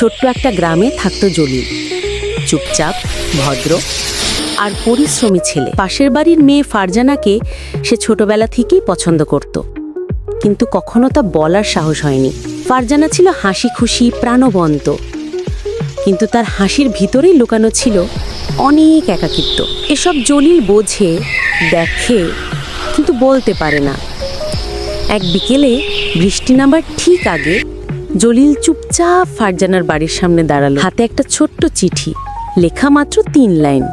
ছোট্ট একটা গ্রামে থাকতো জলিল। চুপচাপ, ভদ্র আর পরিশ্রমী ছেলে। পাশের বাড়ির মেয়ে ফারজানাকে সে ছোটবেলা থেকেই পছন্দ করত। কিন্তু কখনো তা বলার সাহস হয়নি। ফারজানা ছিল হাসি খুশি প্রাণবন্ত। কিন্তু তার হাসির ভিতরেই লুকানো ছিল অনেক একাকিত্ব। এসব জলিল বোঝে, দেখে, কিন্তু বলতে পারে না। এক বিকেলে বৃষ্টি নামার ঠিক আগে জলিল চুপচাপ ফারজানার বাড়ির সামনে দাঁড়াল। হাতে একটা ছোট্ট চিঠি লেখা মাত্র তিন লাইন।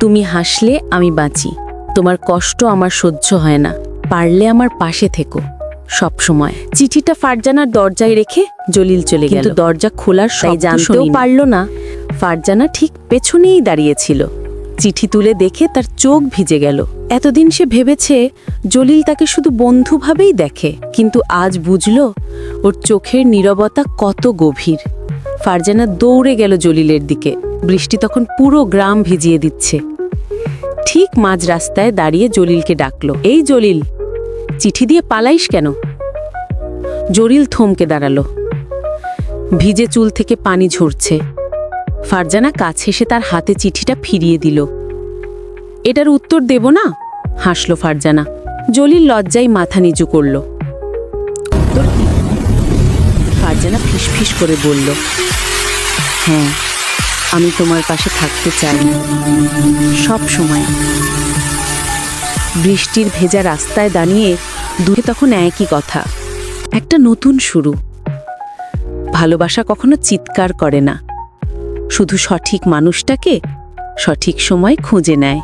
তুমি হাসলে আমি বাঁচি তোমার কষ্ট আমার সহ্য হয় না পারলে আমার পাশে থেকো। সব সময়। চিঠিটা ফারজানার দরজায় রেখে জলিল চলে গেল। দরজা খোলার তাই জানতেও পারল না। ফারজানা ঠিক পেছনেই দাঁড়িয়েছিল চিঠি তুলে দেখে তার চোখ ভিজে গেল। এতদিন সে ভেবেছে জলিল তাকে শুধু বন্ধুভাবেই দেখে কিন্তু আজ বুঝল ওর চোখের নীরবতা কত গভীর। ফারজানা দৌড়ে গেল জলিলের দিকে। বৃষ্টি তখন পুরো গ্রাম ভিজিয়ে দিচ্ছে। ঠিক মাঝ রাস্তায় দাঁড়িয়ে জলিলকে ডাকলো, এই জলিল, চিঠি দিয়ে পালাইস কেন? জলিল থমকে দাঁড়াল। ভিজে চুল থেকে পানি ঝরছে। ফারজানা কাছে এসে তার হাতে চিঠিটা ফিরিয়ে দিল। এটার উত্তর দেব না? হাসলো ফারজানা। জলিল লজ্জায় মাথা নিচু করল। উত্তর ফারজানা ফিসফিস করে বলল হ্যাঁ আমি তোমার পাশে থাকতে চাই সব সময়। বৃষ্টির ভেজা রাস্তায় দাঁড়িয়ে দূরে তখন একই কথা, একটা নতুন শুরু। ভালোবাসা কখনো চিৎকার করে না, শুধু সঠিক মানুষটাকে সঠিক সময় খুঁজে নেয়।